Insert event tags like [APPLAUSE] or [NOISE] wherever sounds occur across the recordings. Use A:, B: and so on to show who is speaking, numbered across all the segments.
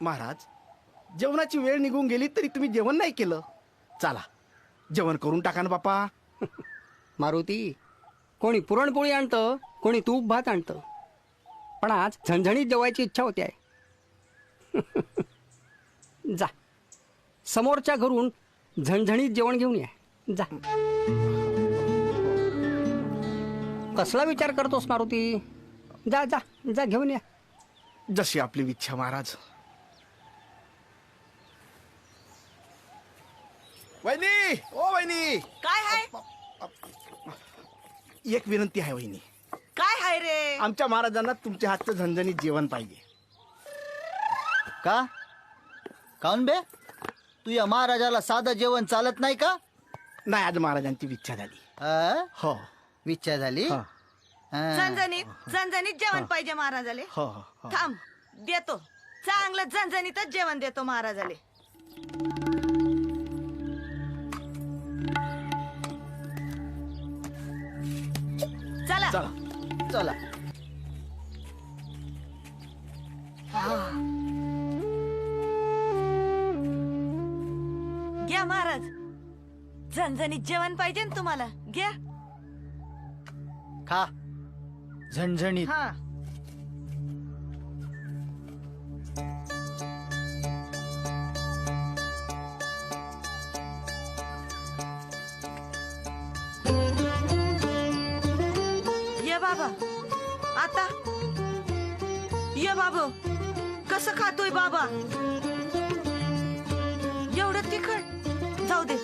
A: महाराज जेवणाची वेळ निघून गेली तरी तुम्ही जेवण नाही केलं. चला जेवण करून टाका ना बापा [LAUGHS]
B: मारुती कोणी पुरणपोळी आणतं कोणी तूप भात आणतं. पण आज झणझणीत जेवायची इच्छा होती आहे. [LAUGHS] जा समोरच्या घरून झणझणीत जेवण घेऊन या. जा. कसला विचार करतोस मारुती? जा जा जा घेऊन या.
A: जशी आपली इच्छा महाराज. वहिनी! ओ वहिनी!
C: काय हाय?
A: एक विनंती आहे वहिनी.
C: काय हाय रे?
A: आमच्या महाराजांना तुमच्या हातचं झणझणीत जेवण पाहिजे.
D: का? काऊन बे? तू या महाराजाला साधं जेवण चालत नाही का?
A: नाही आज महाराजांची इच्छा झाली.
D: अ?
A: हो.
D: विच्छा झाली?
A: हा.
D: हा.
C: झणझणीत झणझणीत जेवण पाहिजे महाराजाले.
A: हो हो, हो.
C: थांब देतो. चांगलं झणझणीतच जेवण देतो महाराजाले. चला.
A: चला.
C: घ्या महाराज. झणझणीत जेवण पाहिजे ना तुम्हाला. घ्या.
D: खा. झणझणीत.
C: हा. आता? ये बाबू. कसं खातोय बाबा? एवढं तिखट. जाऊ दे.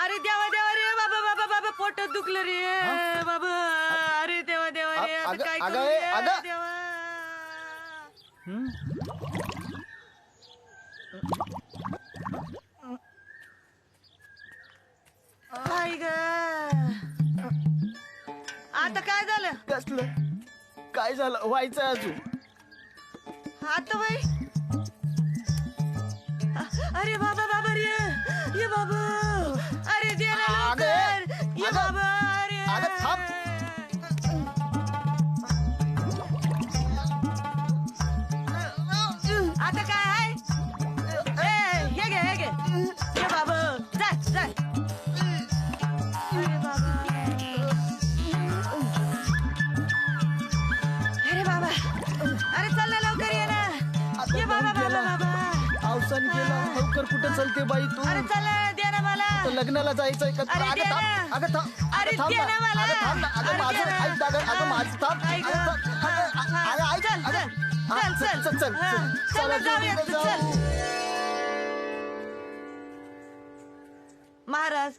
C: अरे देवा देवा रे बाबा बाबा बाबा पोट दुखलं रे. बाबा अरे देवा देवा रे आता काय
D: अगं,
C: करू रे?
D: अगं.
C: देवा काय ग. आता काय झालं?
D: कसलं? काय झालं? व्हायचं अजून.
C: आता बाई. अरे बाबा बाबा रे. ये बाबा. अरे चल ना लवकर ये ना ये बाबा बाबा बाबा
D: अवसान केलं लवकर कुठे चलते बाई तू
C: अरे चल ना, दे ना मला
D: तर लग्नाला जायचंय का?
C: अरे
D: अगं
C: दे
D: थांब
C: ना.
D: अगं थांब
C: अरे
D: अगं थांब
C: दे ना
D: ना.
C: मला.
D: अगं थांब ना. अगं
C: अरे दे
D: माझं
C: ना.
D: ऐक अगं अगं माझं थांब
C: ऐक
D: अगं. थांब. अगं,
C: हा.
D: अगं ऐक
C: चल,
D: अगं.
C: चल.
D: हा,
C: चल,
D: चल चल
C: हा.
D: चल
C: चल
D: चला,
C: जाऊया, चल.
D: जाऊ.
C: महाराज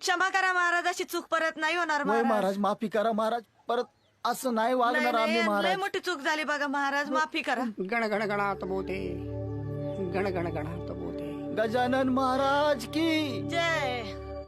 C: क्षमा करा महाराज अशी चूक परत नाही होणार
D: होय महाराज माफी करा महाराज परत असं नाही
C: नाही,
D: वागणार आम्ही
C: नाही, लय
D: महाराज.
C: मोठी चूक झाली बघा महाराज माफी करा.
B: गण गण गणात बोते. गण गण गणात बोते.
D: गजानन महाराज की
C: जय.